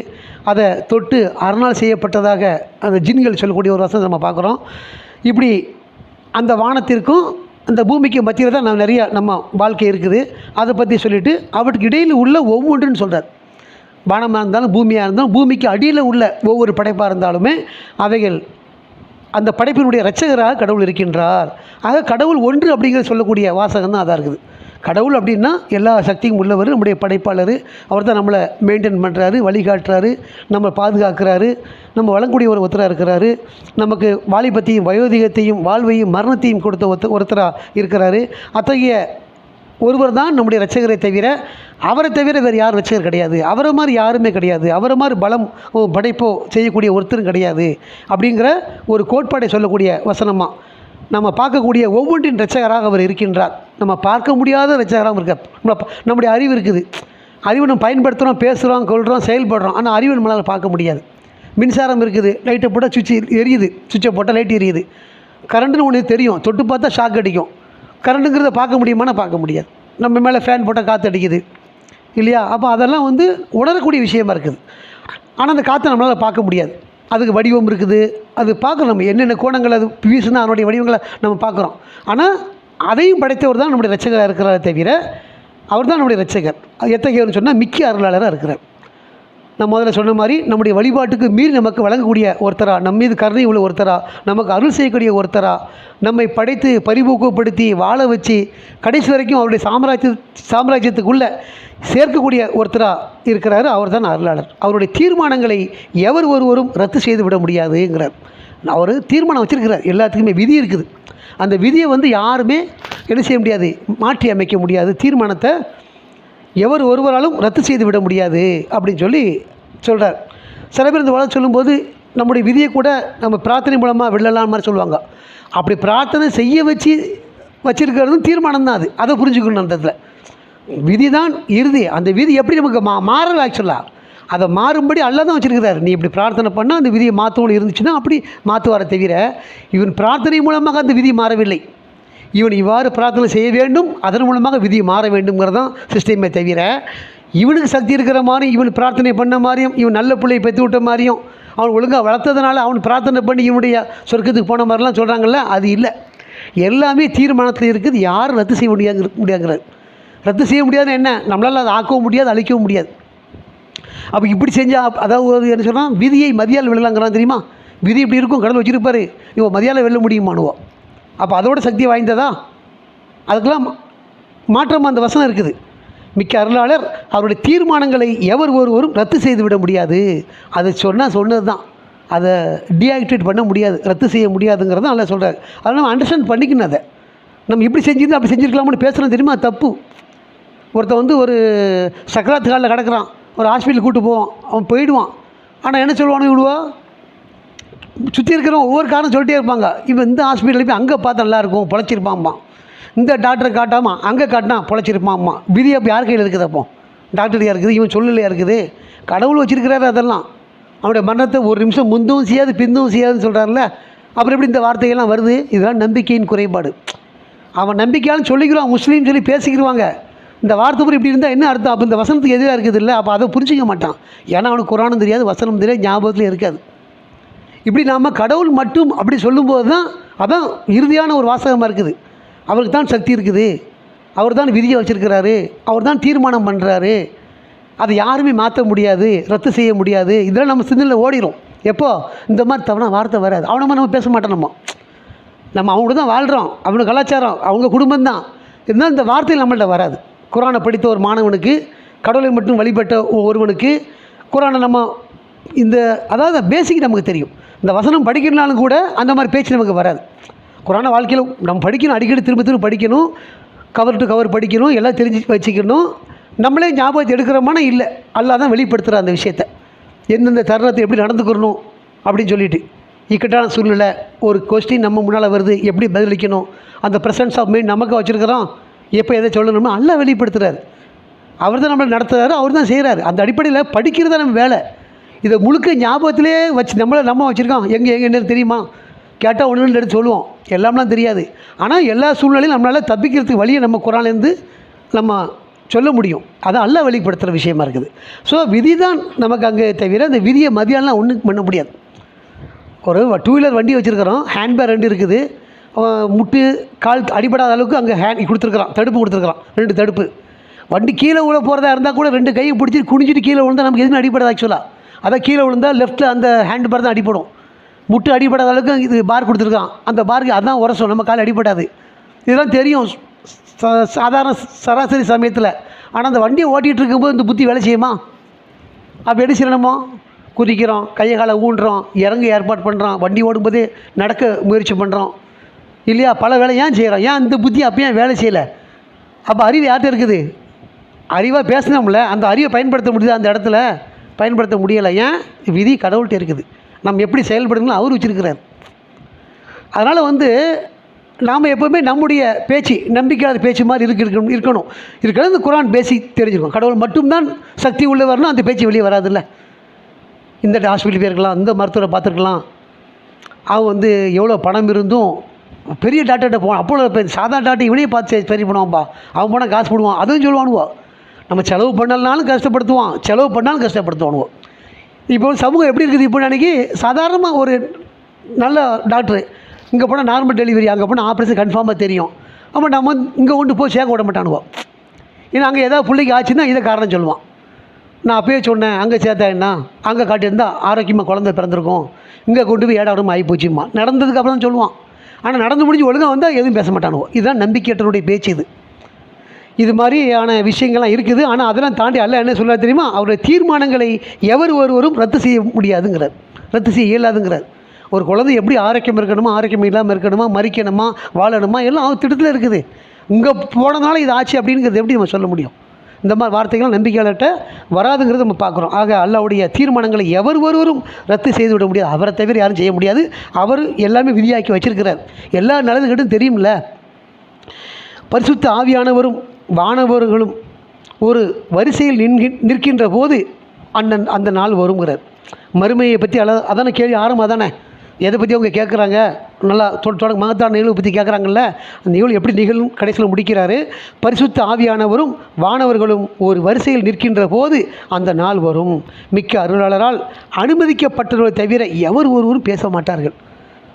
அதை தொட்டு அரணால் செய்யப்பட்டதாக அந்த ஜின்கள் சொல்லக்கூடிய ஒரு வசனத்தை நம்ம பார்க்குறோம். இப்படி அந்த வானத்திற்கும் அந்த பூமிக்கு மத்தியில் தான் நம்ம நிறையா நம்ம வாழ்க்கை இருக்குது. அதை பற்றி சொல்லிவிட்டு அவற்றுக்கு இடையில் உள்ள ஒவ்வொன்றுன்னு சொல்கிறார் வானமாக இருந்தாலும் பூமியாக இருந்தாலும் பூமிக்கு அடியில் உள்ள ஒவ்வொரு படைப்பாக இருந்தாலுமே அவைகள் அந்த படைப்பினுடைய ரச்சகராக கடவுள் இருக்கின்றார். ஆக கடவுள் ஒன்று அப்படிங்கிறத சொல்லக்கூடிய வாசகம் தான் அதாக இருக்குது. கடவுள் அப்படின்னா எல்லா சக்தியும் உள்ளவர் நம்முடைய படைப்பாளர். அவர் தான் நம்மளை மெயின்டைன் பண்ணுறாரு வழிகாட்டுறாரு நம்ம பாதுகாக்கிறாரு நம்ம வழங்கக்கூடிய ஒரு ஒருத்தராக இருக்கிறாரு. நமக்கு வாலிபத்தையும் வயோதிகத்தையும் வாழ்வையும் மரணத்தையும் கொடுத்த ஒருத்த ஒருத்தராக இருக்கிறாரு. அத்தகைய ஒருவர் தான் நம்முடைய ரட்சகரை தவிர அவரை தவிர வேறு யார் ரட்சகர் கிடையாது. அவரை மாதிரி யாருமே கிடையாது. அவரை மாதிரி பலம் ஓ, படைப்போ செய்யக்கூடிய ஒருத்தரும் கிடையாது. அப்படிங்கிற ஒரு கோட்பாடை சொல்லக்கூடிய வசனமாக நம்ம பார்க்கக்கூடிய ஒவ்வொன்றின் ரச்சகராக அவர் இருக்கின்றார். நம்ம பார்க்க முடியாத ரச்சகராகவும் இருக்கார். நம்ம நம்முடைய அறிவு இருக்குது. அறிவு நம்ம பயன்படுத்துகிறோம் பேசுகிறோம் கொள்கிறோம் செயல்படுறோம். ஆனால் அறிவு நம்மளால் பார்க்க முடியாது. மின்சாரம் இருக்குது லைட்டை போட்டால் சுவிட்ச் எரியுது. சுவிட்சை போட்டால் லைட் எரியுது. கரண்ட்டுன்னு ஒன்று தெரியும். தொட்டு பார்த்தா ஷாக் அடிக்கும். கரண்ட்டுங்கிறத பார்க்க முடியுமானா பார்க்க முடியாது. நம்ம மேலே ஃபேன் போட்டால் காற்று அடிக்குது. இல்லையா? அப்போ அதெல்லாம் வந்து உணரக்கூடிய விஷயமா இருக்குது. ஆனால் அந்த காற்றை நம்மளால் பார்க்க முடியாது. அதுக்கு வடிவம் இருக்குது. அது பார்க்குறோம் நம்ம என்னென்ன கோணங்கள் அது வீசுனா அதனுடைய வடிவங்களை நம்ம பார்க்குறோம். ஆனால் அதையும் படைத்தவர் தான் நம்முடைய ரட்சகராக இருக்கிறாரே தவிர அவர் தான் நம்முடைய ரச்சகர் அது எத்தகையவர்னு சொன்னால் மிக்க அருளாளராக இருக்கிறார். நான் முதல்ல சொன்ன மாதிரி நம்முடைய வழிபாட்டுக்கு மீறி நமக்கு வழங்கக்கூடிய ஒருத்தரா நம்ம மீது கருணை உள்ள ஒருத்தரா நமக்கு அருள் செய்யக்கூடிய ஒருத்தரா நம்மை படைத்து பரிபூக்கப்படுத்தி வாழ வச்சு கடைசி வரைக்கும் அவருடைய சாம்ராஜ்ய சாம்ராஜ்யத்துக்குள்ளே சேர்க்கக்கூடிய ஒருத்தராக இருக்கிறாரு அவர் தான் அருளாளர். அவருடைய தீர்மானங்களை எவர் ஒருவரும் ரத்து செய்து விட முடியாதுங்கிறார். அவர் தீர்மானம் வச்சிருக்கிறார். எல்லாத்துக்குமே விதி இருக்குது. அந்த விதியை வந்து யாருமே என்ன செய்ய முடியாது? மாற்றி அமைக்க முடியாது. தீர்மானத்தை எவர் ஒருவராலும் ரத்து செய்து விட முடியாது அப்படின்னு சொல்லி சொல்கிறார் சில பேர் இந்த வளர்ச்சி சொல்லும்போது நம்முடைய விதியை கூட நம்ம பிரார்த்தனை மூலமாக விடலாம் மாதிரி சொல்லுவாங்க. அப்படி பிரார்த்தனை செய்ய வச்சு வச்சிருக்கிறதும் தீர்மானம் தான் அது. அதை புரிஞ்சுக்கணும் அந்த இடத்துல. விதி தான் இறுதி. அந்த விதி எப்படி நமக்கு மா மாறல ஆக்சுவலாக அதை மாறும்படி அல்ல தான் வச்சுருக்கிறார். நீ இப்படி பிரார்த்தனை பண்ணால் அந்த விதியை மாற்றவங்களும் இருந்துச்சுன்னா அப்படி மாற்றுவார தவிர இவன் பிரார்த்தனை மூலமாக அந்த விதி மாறவில்லை. இவன் இவ்வாறு பிரார்த்தனை செய்ய வேண்டும் அதன் மூலமாக விதி மாற வேண்டும்ங்கிறது தான் சிஸ்டமே தவிர இவனுக்கு சக்தி இருக்கிற மாதிரி இவன் பிரார்த்தனை பண்ண மாதிரியும் இவன் நல்ல பிள்ளையை பெற்று விட்ட மாதிரியும் அவன் ஒழுங்காக வளர்த்ததுனால அவன் பிரார்த்தனை பண்ணி இவனுடைய சொர்க்கத்துக்கு போன மாதிரிலாம் சொல்கிறாங்கல்ல அது இல்லை. எல்லாமே தீர்மானத்தில் இருக்குது யாரும் ரத்து செய்ய முடியாது முடியாங்கிறது ரத்து செய்ய முடியாதுன்னு என்ன? நம்மளால் அதை ஆக்கவும் முடியாது அழிக்கவும் முடியாது. அப்போ இப்படி செஞ்சால் அதாவது என்ன சொன்னால் விதியை மதியால் விழலாங்கிறான் தெரியுமா? விதி இப்படி இருக்கும் கடல் வச்சிருப்பாரு. இவன் மதியால் வெல்ல முடியுமானுவோம் அப்போ அதோட சக்தி வாய்ந்ததா? அதுக்கெல்லாம் மாற்றமாக மாற்றம் அந்த வசனம் இருக்குது. மிக்க அருளாளர் அவருடைய தீர்மானங்களை எவர் ஒருவரும் ரத்து செய்து விட முடியாது. அதை சொன்னால் சொன்னது தான் அதை டீஆக்டிவேட் பண்ண முடியாது. ரத்து செய்ய முடியாதுங்கிறத நல்லா சொல்கிறாரு அதை நம்ம அண்டர்ஸ்டாண்ட் பண்ணிக்கணும் அதை. நம்ம இப்படி செஞ்சிருந்தா அப்படி செஞ்சுருக்கலாம்னு பேசுகிறோம் தெரியுமா? தப்பு. ஒருத்தன் வந்து ஒரு சக்கராத்து காலில் கிடக்குறான். ஒரு ஹாஸ்பிட்டல் கூட்டு போவான். அவன் போயிடுவான். ஆனால் என்ன சொல்லுவானு விடுவா சுற்றி இருக்கிறவங்க ஒவ்வொரு காரணம் சொல்லிட்டே இருப்பாங்க. இவன் இந்த ஹாஸ்பிட்டலில் போய் அங்கே பார்த்தா நல்லா இருக்கும் பொழைச்சிருப்பாம்மா இந்த டாக்டரை காட்டாமா அங்கே காட்டினா பொழைச்சிருப்பாம்மா விதி அப்போ யார் கையில் இருக்குது அப்போ? டாக்டர் இருக்குது இவன் சொல்லலையா இருக்குது? கடவுள் வச்சிருக்கிறாரு அதெல்லாம். அவனுடைய மரணத்தை ஒரு நிமிஷம் முந்தவும் செய்யாது பிந்தவும் செய்யாதுன்னு சொல்கிறாருல்ல அப்புறம் எப்படி இந்த வார்த்தைகள்லாம் வருது? இதெல்லாம் நம்பிக்கையின் குறைபாடு. அவன் நம்பிக்கையாலும் சொல்லிக்கிறான் முஸ்லீம் சொல்லி பேசிக்கிடுவாங்க இந்த வார்த்தை பூரா இப்படி இருந்தால் என்ன அர்த்தம்? அப்போ இந்த வசனத்துக்கு எதிராக இருக்குது இல்லை? அப்போ அதை புரிஞ்சிக்க மாட்டான். ஏன்னா அவனுக்கு குரானும் தெரியாது வசனம் தெரியாது ஞாபகத்துலேயும் இருக்காது. இப்படி நாம் கடவுள் மட்டும் அப்படி சொல்லும்போது தான் அதான் இறுதியான ஒரு வாசகமாக இருக்குது. அவருக்கு தான் சக்தி இருக்குது. அவர் தான் விதியை வச்சுருக்கிறாரு. அவர் தான் தீர்மானம் பண்ணுறாரு அதை யாருமே மாற்ற முடியாது. ரத்து செய்ய முடியாது. இதெல்லாம் நம்ம சிந்தனையில் ஓடிரும். எப்போ? இந்த மாதிரி தவணை வார்த்தை வராது. அவனை மாதிரி நம்ம பேச மாட்டோம் நம்ம. நம்ம அவங்க தான் வாழ்கிறோம் அவனுக்கு கலாச்சாரம் அவங்க குடும்பம் தான். இருந்தாலும் இந்த வார்த்தை நம்மள்ட்ட வராது. குரானை படித்த ஒரு மாணவனுக்கு கடவுளை மட்டும் வழிபட்ட ஒருவனுக்கு குரானை நம்ம இந்த அதாவது பேசிக் நமக்கு தெரியும். இந்த வசனம் படிக்கிறனாலும் கூட அந்த மாதிரி பேச்சு நமக்கு வராது. குரான வாழ்க்கையில் நம்ம படிக்கணும் அடிக்கடி திரும்ப திரும்ப படிக்கணும் கவர் டு கவர் படிக்கணும் எல்லாம் தெரிஞ்சு வச்சுக்கணும். நம்மளே ஞாபகத்தை எடுக்கிறோமானா இல்லை. அல்லா தான் வெளிப்படுத்துகிற அந்த விஷயத்த. எந்தெந்த தருணத்தை எப்படி நடந்துக்கிறணும் அப்படின்னு சொல்லிட்டு. இக்கட்டான சூழ்நிலை ஒரு கொஸ்டின் நம்ம முன்னால் வருது எப்படி பதிலளிக்கணும் அந்த ப்ரெசன்ஸ் ஆஃப் மைண்ட் நமக்கு வச்சுருக்கிறோம் எப்போ எதை சொல்லணுமோ அல்லாஹ் வெளிப்படுத்துகிறாரு அவர் தான் நம்மளை நடத்துகிறாரு அவர் தான் செய்கிறாரு அந்த அடிப்படையில் படிக்கிறது தான் நம்ம வேலை. இதை முழுக்க ஞாபகத்திலே வச்சு நம்மளை நம்ம வச்சுருக்கோம் எங்கே எங்கே என்ன தெரியுமா? கேட்டால் ஒன்று ரெண்டு எடுத்து சொல்லுவோம். எல்லாம்லாம் தெரியாது. ஆனால் எல்லா சூழ்நிலையும் நம்மளால் தப்பிக்கிறதுக்கு வழியை நம்ம குரான்லேருந்து நம்ம சொல்ல முடியும். அதான் அல்ல வெளிப்படுத்துகிற விஷயமா இருக்குது. ஸோ விதி தான் நமக்கு அங்கே தவிர அந்த விதியை மதியானலாம் ஒன்றும் பண்ண முடியாது. ஒரு டூ வீலர் வண்டி வச்சுருக்கிறோம். ஹேண்ட்பேக் ரெண்டு இருக்குது. முட்டு கால் அடிபடாத அளவுக்கு அங்கே ஹேண்ட் கொடுத்துருக்குறான். தடுப்பு கொடுத்துருக்குறான். ரெண்டு தடுப்பு. வண்டி கீழே உள்ள போகிறதா இருந்தால் கூட ரெண்டு கையை பிடிச்சி குனிஞ்சிட்டு கீழே விழுந்தா நமக்கு எதுவும் அடிபடாது ஆக்சுவலாக அதான் கீழே விழுந்தால் லெஃப்ட்டில் அந்த ஹேண்ட் பார் தான் அடிப்படும் முட்டு அடிப்படாத அளவுக்கு இது பார் கொடுத்துருக்கான். அந்த பாருக்கு அதான் உரசும் நம்ம கால் அடிப்படாது இதெல்லாம் தெரியும். சாதாரண சராசரி சமயத்தில். ஆனால் அந்த வண்டியை ஓட்டிகிட்டு இருக்கும்போது இந்த புத்தி வேலை செய்யுமா? அப்போ என்ன செய்யணுமோ? குதிக்கிறோம் கையை காலை ஊண்டுறோம் இறங்க ஏற்பாடு பண்ணுறோம் வண்டி ஓடும்போதே நடக்க முயற்சி பண்ணுறோம் இல்லையா? பல வேலை ஏன் செய்கிறோம் ஏன் இந்த புத்தி அப்போ ஏன் வேலை செய்யலை? அப்போ அறிவு யார்கிட்ட இருக்குது? அறிவாக பேசினோம்ல அந்த அறிவை பயன்படுத்த முடியுது அந்த இடத்துல? பயன்படுத்த முடியலை. ஏன்? விதி கடவுள்கிட்ட இருக்குது. நம்ம எப்படி செயல்படுங்களோ அவர் வச்சுருக்கிறார். அதனால் வந்து நாம் எப்போவுமே நம்முடைய பேச்சு நம்பிக்கையாளர் பேச்சு மாதிரி இருக்கு இருக்கணும் இருக்கணும். இருக்கிறது இந்த குரான் பேசி தெரிஞ்சுக்கணும். கடவுள் மட்டும்தான் சக்தி உள்ளவர்னா அந்த பேச்சு வெளியே வராதுல்ல. இந்த ஹாஸ்பிட்டல் போயிருக்கலாம் இந்த மருத்துவரை பார்த்துருக்கலாம். அவன் வந்து எவ்வளோ பணம் இருந்தும் பெரிய டாக்டர்கிட்ட போவான். அப்போ சாதாரண சாதா டாக்டர் இவனையும் பார்த்து சரி- பண்ணுவான்பா அவன் போனால் காசு போடுவான். அதுவும் சொல்லுவானுவோ. நம்ம செலவு பண்ணலனாலும் கஷ்டப்படுத்துவான். செலவு பண்ணாலும் கஷ்டப்படுத்துவானுவோ. இப்போ சமூகம் எப்படி இருக்குது இப்போ அன்றைக்கி சாதாரணமாக ஒரு நல்ல டாக்டரு இங்கே போனால் நார்மல் டெலிவரி அங்கே போனால் ஆப்ரேஷன் கன்ஃபார்மாக தெரியும். ஆமாம் நம்ம இங்கே கொண்டு போய் சேர்க்க விட மாட்டானுவோம் ஏன்னா அங்கே ஏதாவது பிள்ளைக்கு ஆச்சுன்னா இதை காரணம் சொல்லுவான். நான் அப்பயே சொன்னேன் அங்கே சேர்த்தா என்ன? அங்கே காட்டியிருந்தால் ஆரோக்கியமாக குழந்தை பிறந்திருக்கும். இங்கே கொண்டு போய் ஏடாவிடமா ஆகி போச்சுமா நடந்ததுக்கு அப்புறம் தான் சொல்லுவான். ஆனால் நடந்து முடிஞ்சு ஒழுங்காக வந்தால் எதுவும் பேச மாட்டானுவோ. இதுதான் நம்பிக்கையற்றனுடைய பேச்சு இது. இது மாதிரியான விஷயங்கள்லாம் இருக்குது. ஆனால் அதெல்லாம் தாண்டி அல்ல என்ன சொல்ல தெரியுமா? அவருடைய தீர்மானங்களை எவர் ஒருவரும் ரத்து செய்ய முடியாதுங்கிறார். ரத்து செய்ய இயலாதுங்கிறார். ஒரு குழந்தை எப்படி ஆரோக்கியம் இருக்கணுமா? ஆரோக்கியம் இல்லாமல் இருக்கணுமா? மறிக்கணுமா? வாழணுமா? எல்லாம் அவர் திட்டத்தில் இருக்குது. இங்கே போனதுனால இது ஆச்சு அப்படிங்கிறது எப்படி நம்ம சொல்ல முடியும்? இந்த மாதிரி வார்த்தைகள் நம்பிக்கையாளர்கிட்ட வராதுங்கிறத நம்ம பார்க்குறோம். ஆக அல்லாவுடைய தீர்மானங்களை எவர் ஒருவரும் ரத்து செய்து விட முடியாது. அவரை தவிர யாரும் செய்ய முடியாது. அவர் எல்லாமே விதியாக்கி வச்சிருக்கிறார். எல்லா நல்லது தெரியும்ல? பரிசுத்த ஆவியானவரும் வானவர்களும் ஒரு வரிசையில் நின்கி நிற்கின்ற போது அண்ணன் அந்த நாள் வருங்கிறார். மறுமையை பற்றி அல அதானே கேள்வி ஆரம்பம் அதானே? எதை பற்றி அவங்க கேட்குறாங்க நல்லா தொடங்க மகத்தான நிகழ்வு பற்றி கேட்குறாங்கல்ல அந்த நிகழ்வு எப்படி நிகழும் கடைசியில் முடிக்கிறாரு. பரிசுத்த ஆவியானவரும் வானவர்களும் ஒரு வரிசையில் நிற்கின்ற போது அந்த நாள் வரும். மிக்க அருளாளரால் அனுமதிக்கப்பட்டவர்களை தவிர எவர் ஒருவரும் பேச மாட்டார்கள்.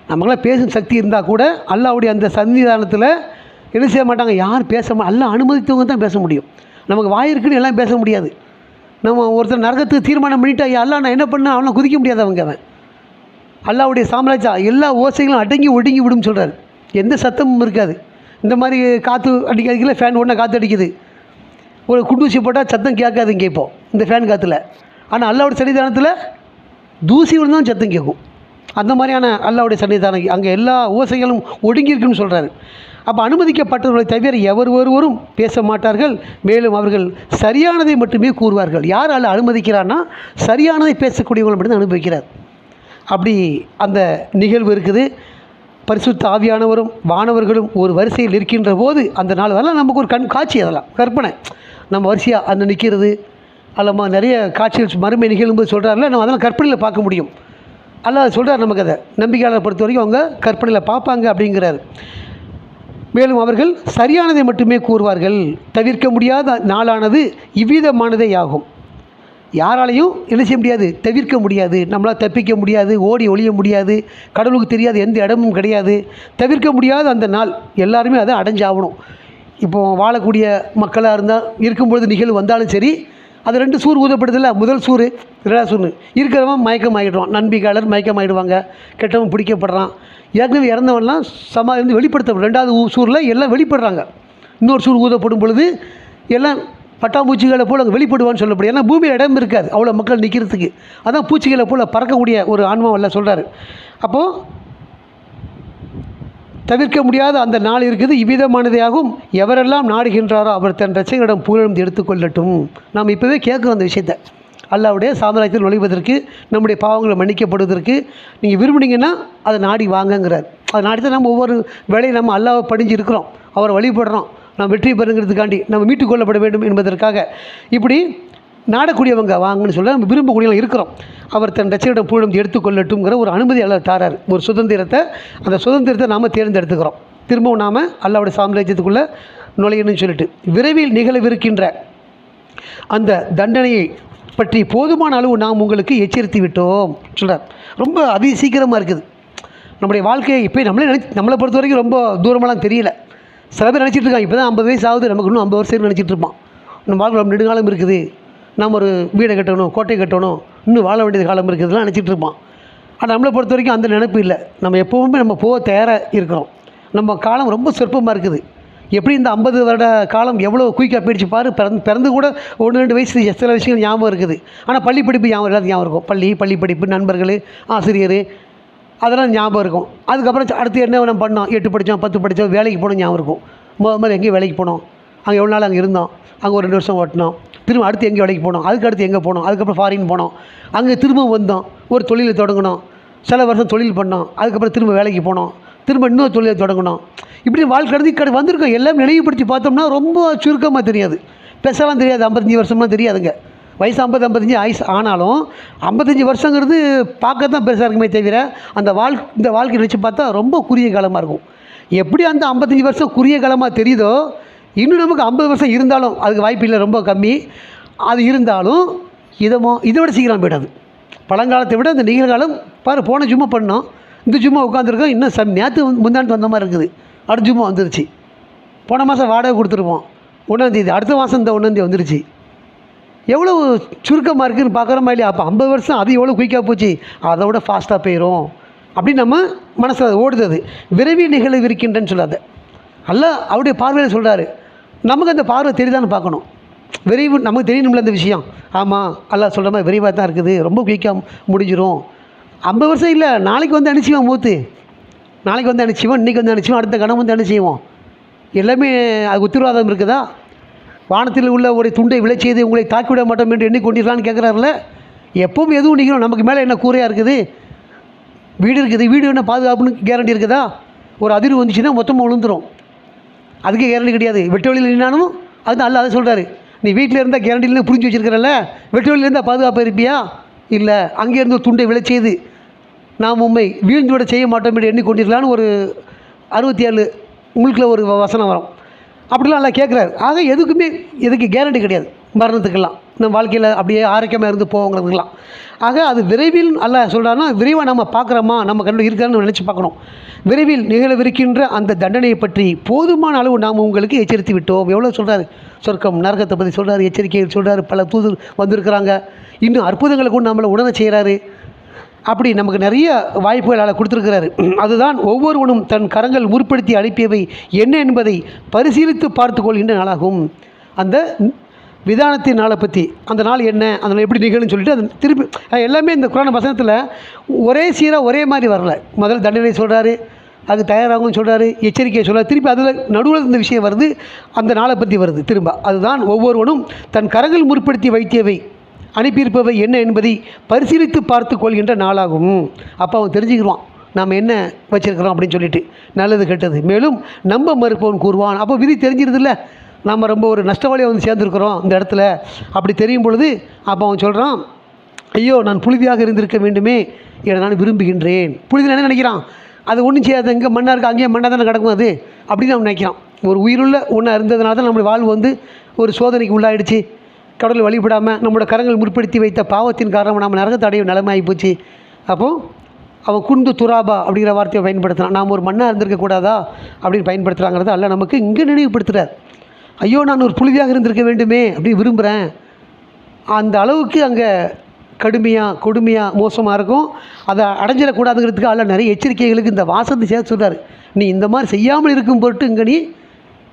நம்மளாம் பேசும் சக்தி இருந்தால் கூட அல்லாவுடைய அந்த சன்னிதானத்தில் என்ன செய்ய மாட்டாங்க? யார் பேச எல்லாம் அனுமதித்தவங்க தான் பேச முடியும். நமக்கு வாய் இருக்குன்னு எல்லாம் பேச முடியாது. நம்ம ஒருத்தர் நரகத்துக்கு தீர்மானம் பண்ணிட்டா அல்லா நான் என்ன பண்ண அவனை குதிக்க முடியாதவங்க அவன். அல்லாவுடைய சாம்ராஜ்யா எல்லா ஓசைகளும் அடங்கி ஒடுங்கி விடும் சொல்கிறார் எந்த சத்தமும் இருக்காது. இந்த மாதிரி காற்று அடிக்கிறதுக்குள்ள ஃபேன் ஒன்றா காற்று அடிக்குது. ஒரு குண்டூசி போட்டால் சத்தம் கேட்காது கேட்போம் இந்த ஃபேன் காற்றுல ஆனால் அல்லாவுடைய சன்னிதானத்தில் தூசி விழுந்தாலும் சத்தம் கேட்கும். அந்த மாதிரியான அல்லாவுடைய சன்னிதானம் அங்கே எல்லா ஓசைகளும் ஒடுங்கி இருக்குன்னு சொல்கிறாரு அப்போ அனுமதிக்கப்பட்டவர்களை தவிர எவர் ஒருவரும் பேச மாட்டார்கள். மேலும் அவர்கள் சரியானதை மட்டுமே கூறுவார்கள். யார் அனுமதிக்கிறான்னா சரியானதை பேசக்கூடியவங்களை மட்டும்தான் அனுபவிக்கிறார் அப்படி அந்த நிகழ்வு இருக்குது. பரிசுத்த ஆவியானவரும் வானவர்களும் ஒரு வரிசையில் இருக்கின்ற போது அந்த நாள் அதெல்லாம் நமக்கு ஒரு கண் காட்சி அதெல்லாம் கற்பனை. நம்ம வரிசையாக அந்த நிற்கிறது அல்லம்மா நிறைய காட்சிகள் மறுமை நிகழும்போது சொல்கிறாருல நம்ம அதெல்லாம் கற்பனையில் பார்க்க முடியும். அல்ல சொல்கிறார் நமக்கு அதை. நம்பிக்கையாளரை பொறுத்த வரைக்கும் அவங்க கற்பனையில் பார்ப்பாங்க அப்படிங்கிறாரு. மேலும் அவர்கள் சரியானதை மட்டுமே கூறுவார்கள். தவிர்க்க முடியாத நாளானது இவ்விதமானதே ஆகும் யாராலையும் என்ன செய்ய முடியாது? தவிர்க்க முடியாது. நம்மளால் தப்பிக்க முடியாது. ஓடி ஒழிய முடியாது. கடவுளுக்கு தெரியாத. எந்த இடமும் கிடையாது. தவிர்க்க முடியாத அந்த நாள் எல்லாருமே அதை அடைஞ்சாகணும். இப்போ வாழக்கூடிய மக்களாக இருந்தால் இருக்கும்பொழுது நிகழ்வு வந்தாலும் சரி அது ரெண்டு சூர் ஊதப்படுதில்ல முதல் சூறு ரெண்டாவது சூறு இருக்கிறவன் மயக்கம் ஆகிடுவான். நம்பிக்கையாளர் மயக்கம் ஆகிடுவாங்க. கெட்டவன் பிடிக்கப்படுறான். ஏற்கனவே இறந்தவன்லாம் சமா இருந்து வெளிப்படுத்த ரெண்டாவது சூரில் எல்லாம் வெளிப்படுறாங்க. இன்னொரு சூர் ஊதப்படும் பொழுது எல்லாம் பட்டாம்பூச்சிகளை போல் அங்கே வெளிப்படுவான்னு சொல்லப்படும் ஏன்னா பூமியில் இடம் இருக்காது. அவ்வளோ மக்கள் நிற்கிறதுக்கு அதான் பூச்சிகளை போல் பறக்கக்கூடிய ஒரு ஆன்மாவில் சொல்கிறாரு அப்போது தவிர்க்க முடியாத அந்த நாள் இருக்குது. இவ்விதமானதையாகும் எவரெல்லாம் நாடுகின்றாரோ அவர் தன் ரச்சைகளிடம் புகழ்ந்து எடுத்துக்கொள்ளட்டும் நாம் இப்போவே கேட்குறோம் அந்த விஷயத்தை. அல்லாவுடைய சாம்ராஜ்யத்தில் நுழைவதற்கு நம்முடைய பாவங்களை மன்னிக்கப்படுவதற்கு நீங்கள் விரும்புனீங்கன்னா அதை நாடி வாங்கங்கிறார். அதை நாடி தான் நம்ம ஒவ்வொரு வேலையும் நம்ம அல்லாவை படிஞ்சு இருக்கிறோம். அவரை வழிபடுறோம். நாம் வெற்றி பெறுங்கிறதுக்காண்டி நம்ம மீட்டுக்கொள்ளப்பட வேண்டும் என்பதற்காக. இப்படி நாடக்கூடியவங்க வாங்கன்னு சொல்ல நம்ம விரும்பக்கூடியவங்க இருக்கிறோம். அவர் தன் ரச்சனிடம் பூழம் எடுத்துக்கொள்ளட்டும்ங்கிற ஒரு அனுமதி அல்ல தாரார். ஒரு சுதந்திரத்தை அந்த சுதந்திரத்தை நாம் தேர்ந்தெடுத்துக்கிறோம். திரும்பவும் நாம் அல்லாவுடைய சாம்ராஜ்யத்துக்குள்ளே நுழையணும்னு சொல்லிட்டு விரைவில் நிகழவிருக்கின்ற அந்த தண்டனையை பற்றி போதுமான அளவு நாம் உங்களுக்கு எச்சரித்து விட்டோம் சொல்கிறார் ரொம்ப அதி சீக்கிரமாக இருக்குது. நம்முடைய வாழ்க்கையை இப்போ நம்மளே நினச்சி நம்மளை பொறுத்த வரைக்கும் ரொம்ப தூரமெல்லாம் தெரியல. சில பேர் நினச்சிட்டு இருக்காங்க இப்போ தான் ஐம்பது வயசு ஆகுது நமக்கு இன்னும் ஐம்பது வருஷம் நினச்சிட்டு இருப்பான். நம்ம வாழ்க்கை நெடுங்காலம் இருக்குது. நம்ம ஒரு வீடை கட்டணும் கோட்டை கட்டணும் இன்னும் வாழ வேண்டியது காலம் இருக்குதுலாம் நினச்சிட்டு இருப்பான் ஆனால் நம்மளை பொறுத்த வரைக்கும் அந்த நினைப்பு இல்லை. நம்ம எப்போவுமே நம்ம போக தயாராக இருக்கிறோம். நம்ம காலம் ரொம்ப சொற்பமாக இருக்குது. எப்படி இந்த ஐம்பது வருட காலம் எவ்வளோ குயிக்காக போயிடுச்சு பாரு பிறந்து பிறந்து கூட ஒன்று ரெண்டு வயசு சில விஷயங்கள் ஞாபகம் இருக்குது. ஆனால் பள்ளி படிப்பு ஞாபகம் எல்லாத்தையும் ஞாபகம் இருக்கும். பள்ளி பள்ளி படிப்பு நண்பர்கள் ஆசிரியர் அதெல்லாம் ஞாபகம் இருக்கும். அதுக்கப்புறம் அடுத்து என்ன நம்ம பண்ணோம்? எட்டு படித்தோம் பத்து படித்தோம் வேலைக்கு போனோம் ஞாபகம் இருக்கும். முதல் மாதிரி எங்கேயும் வேலைக்கு போனோம். அங்கே எவ்வளோ நாள் அங்கே இருந்தோம். அங்கே ஒரு ரெண்டு வருஷம் ஓட்டினோம். திரும்ப அடுத்து எங்கே வேலைக்கு போனோம். அதுக்கு அடுத்து எங்கே போனோம்? அதுக்கப்புறம் ஃபாரின் போனோம். அங்கே திரும்ப வந்தோம். ஒரு தொழிலை தொடங்கினோம். சில வருஷம் தொழில் பண்ணோம். அதுக்கப்புறம் திரும்ப வேலைக்கு போனோம். திரும்ப இன்னொரு தொழிலை தொடங்கணும் இப்படி வாழ்க்கை கடந்து கடை வந்திருக்கோம். எல்லாம் நினைவுபடுத்தி பார்த்தோம்னா ரொம்ப சுருக்கமாக தெரியாது. பெருசாலாம் தெரியாது. ஐம்பத்தஞ்சு வருஷம்லாம் தெரியாதுங்க. வயசு ஐம்பது ஐம்பத்தஞ்சு ஆயுசு ஆனாலும் ஐம்பத்தஞ்சு வருஷங்கிறது பார்க்க தான் பெருசாக இருக்குமே தவிர அந்த வாழ் இந்த வாழ்க்கையை நினச்சி பார்த்தா ரொம்ப குறுகிய காலமாக இருக்கும். எப்படி அந்த ஐம்பத்தஞ்சு வருஷம் குறுகிய காலமாக தெரியுதோ இன்னும் நமக்கு ஐம்பது வருஷம் இருந்தாலும் அதுக்கு வாய்ப்பு இல்லை ரொம்ப கம்மி. அது இருந்தாலும் இதமோ இதை விட சீக்கிரம் போயிடாது. பழங்காலத்தை விட இந்த நிகழ்காலம் பாரு போன ஜும்மா பண்ணோம். இந்த ஜும்மா உட்காந்துருக்கோம் இன்னும் சம் நேற்று முந்தாண்டு வந்த மாதிரி இருக்குது. அடுத்த ஜும்மா வந்துருச்சு. போன மாதம் வாடகை கொடுத்துருப்போம். ஒன்றாந்தேதி அடுத்த மாதம் இந்த ஒன்றாந்தேதி வந்துருச்சு. எவ்வளோ சுருக்கமாக இருக்குதுன்னு பார்க்குறோமா இல்லையா? அப்போ ஐம்பது வருஷம் அது எவ்வளோ குயிக்காக போச்சு? அதை விட ஃபாஸ்ட்டாக போயிடும் அப்படின்னு நம்ம மனசில் ஓடுது அது. விரைவில் நிகழவிருக்கின்றன்னு சொல்லாத. அல்ல அவருடைய பார்வையில் சொல்கிறாரு நமக்கு அந்த பார்வை தெரியுதான்னு பார்க்கணும். விரைவு நமக்கு தெரியணும்ல அந்த விஷயம். ஆமாம் அல்லா சொல்கிற மாதிரி விரைவாக தான் இருக்குது. ரொம்ப குயிக்காக முடிஞ்சிடும் ஐம்பது வருஷம் இல்லை நாளைக்கு வந்து அனுப்பிச்சிவோம் மூத்து? நாளைக்கு வந்து அனுப்பிச்சிவோம் இன்றைக்கி வந்து அனுப்பிச்சிவோம் அடுத்த கணம் வந்து அனுப்பிச்சிவோம் எல்லாமே அது உத்தரவாதம் இருக்குதா? வானத்தில் உள்ள ஒரு துண்டை விளைச் செய்து உங்களை தாக்கிவிட மாட்டோம் என்று எண்ணிக்கொண்டீர்களான்னு கேட்குறாருல எப்பவும் எதுவும் நிற்கிறோம் நமக்கு மேலே என்ன கூரையாக இருக்குது? வீடு இருக்குது. வீடு என்ன பாதுகாப்புன்னு கேரண்டி இருக்குதா? ஒரு அதிர்வு வந்துச்சுன்னா மொத்தமாக விழுந்துடும் அதுக்கே கேரண்டி கிடையாது. வெட்ட வழியில் நின்னாலும் அது அல்ல அதை சொல்கிறாரு நீ வீட்டில் இருந்தால் கேரண்டி இல்லைன்னு புரிஞ்சு வச்சுருக்கிறல்ல? வெட்ட வழியில் இருந்தால் பாதுகாப்பாக இருப்பியா? இல்லை அங்கேருந்து ஒரு துண்டை விளைச் செய்து நாம் உண்மை வீழ்ந்து விட செய்ய மாட்டோம் என்று எண்ணிக்கொண்டிருக்கலான்னு ஒரு அறுபத்தி ஏழு உங்களுக்குள்ள ஒரு வ- வசனம் வரும். அப்படிலாம் நல்லா கேட்குறாரு. ஆக எதுக்குமே எதுக்கு கேரண்டி கிடையாது. மரணத்துக்கெல்லாம். நம்ம வாழ்க்கையில் அப்படியே ஆரோக்கியமாக இருந்து போவங்களுக்குலாம் ஆக அது விரைவில் அல்ல சொல்கிறான்னா விரைவாக நம்ம பார்க்குறோமா நம்ம கண்டு இருக்கான்னு நினச்சி பார்க்கணும். விரைவில் நிகழவிருக்கின்ற அந்த தண்டனையை பற்றி போதுமான அளவு நாம் உங்களுக்கு எச்சரித்து விட்டோம். எவ்வளோ சொல்கிறாரு சொர்க்கம் நரகத்தை பற்றி சொல்கிறாரு எச்சரிக்கை சொல்கிறாரு பல தூது வந்திருக்கிறாங்க. இன்னும் அற்புதங்களை கூட நம்மளை உணர செய்கிறாரு அப்படி நமக்கு நிறைய வாய்ப்புகள் கொடுத்துருக்கிறாரு. அதுதான் ஒவ்வொருவனும் தன் கரங்கள் முற்படுத்தி அனுப்பியவை என்ன என்பதை பரிசீலித்து பார்த்துக்கொள்கின்ற நாளாகும். அந்த விதானத்தின் நாளை பற்றி அந்த நாள் என்ன அந்த நாள் எப்படி நிகழும்னு சொல்லிட்டு அது திருப்பி அது எல்லாமே இந்த குரான வசனத்தில் ஒரே சீராக ஒரே மாதிரி வரல. முதல்ல தண்டனை சொல்கிறாரு அது தயாராகும்னு சொல்கிறாரு எச்சரிக்கையை சொல்கிறார் திருப்பி அதில் நடுவில் இந்த விஷயம் வருது அந்த நாளை பற்றி வருது. திரும்ப அதுதான் ஒவ்வொருவனும் தன் கரங்கள் முற்படுத்தி வைத்தியவை அனுப்பியிருப்பவை என்ன என்பதை பரிசீலித்து பார்த்து கொள்கின்ற நாளாகும். அப்போ அவன் தெரிஞ்சுக்கிடுவான் நாம் என்ன வச்சிருக்கிறோம் அப்படின்னு சொல்லிட்டு நல்லது கெட்டது. மேலும் நம்ப மறுப்பவன் கூறுவான். அப்போ விதி தெரிஞ்சிருதில்ல. நம்ம ரொம்ப ஒரு நஷ்டவாளியாக வந்து சேர்ந்துருக்குறோம் இந்த இடத்துல. அப்படி தெரியும் பொழுது அப்போ அவன் சொல்கிறான் ஐயோ நான் புழுதியாக இருந்திருக்க வேண்டுமே என நான் விரும்புகின்றேன். புழுதி என்ன நினைக்கிறான்? அது ஒன்றும் செய்யாது இங்கே மண்ணாக இருக்குது அங்கேயே மண்ணாக தானே கிடக்கும் அது? அப்படின்னு அவன் நினைக்கிறான். ஒரு உயிருள்ள ஒன்றா இருந்ததுனால தான் நம்முடைய வாழ்வு வந்து ஒரு சோதனைக்கு உள்ளாயிடுச்சு. கடவுளை வழிபடாமல் நம்மளோட கரங்கள் முற்படுத்தி வைத்த பாவத்தின் காரணமாக நம்ம நரகத்தை அடையும் நிலைமை ஆகிப்போச்சு அப்போது அவன் குண்டு துராபா அப்படிங்கிற வார்த்தையை பயன்படுத்துகிறான் நாம் ஒரு மண்ணாக இருந்திருக்க கூடாதா அப்படின்னு பயன்படுத்துகிறாங்கிறத அல்ல நமக்கு இங்கே நினைவுபடுத்துகிறார் ஐயோ நான் ஒரு புழுதியாக இருந்திருக்க வேண்டுமே அப்படின்னு விரும்புகிறேன் அந்த அளவுக்கு அங்கே கடுமையாக கொடுமையாக மோசமாக இருக்கும். அதை அடைஞ்சிடக்கூடாதுங்கிறதுக்கு அதில் நிறைய எச்சரிக்கைகளுக்கு இந்த வாசத்தை சேர்த்து சொல்கிறார் நீ இந்த மாதிரி செய்யாமல் இருக்கும் பொருட்டு இங்கே நீ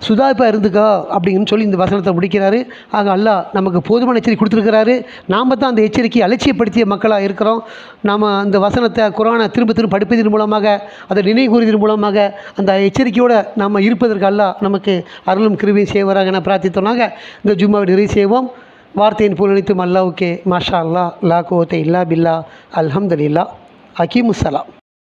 சுதாரிப்பாக இருந்துக்கோ அப்படின்னு சொல்லி இந்த வசனத்தை முடிக்கிறாரு. ஆக அல்லாஹ் நமக்கு போதுமான எச்சரிக்கை கொடுத்துருக்கிறாரு. நாம் தான் அந்த எச்சரிக்கையை அலட்சியப்படுத்திய மக்களாக இருக்கிறோம். நாம் அந்த வசனத்தை குரானை திரும்ப திரும்ப படிப்பதன் மூலமாக அதை நினைவு கூறுவதன் மூலமாக அந்த எச்சரிக்கையோடு நாம் இருப்பதற்கு அல்லாஹ் நமக்கு அருளும் கிருவியும் செய்வராக என பிரார்த்தித்தோனாக இந்த ஜும்மாவை நிறைவு செய்வோம். வார்த்தையின் புலனித்தும் அல்லாவுக்கே மாஷா அல்லா லா கோத்தை இல்லா பில்லா அல்ஹம்துலில்லா அகீமுசலாம்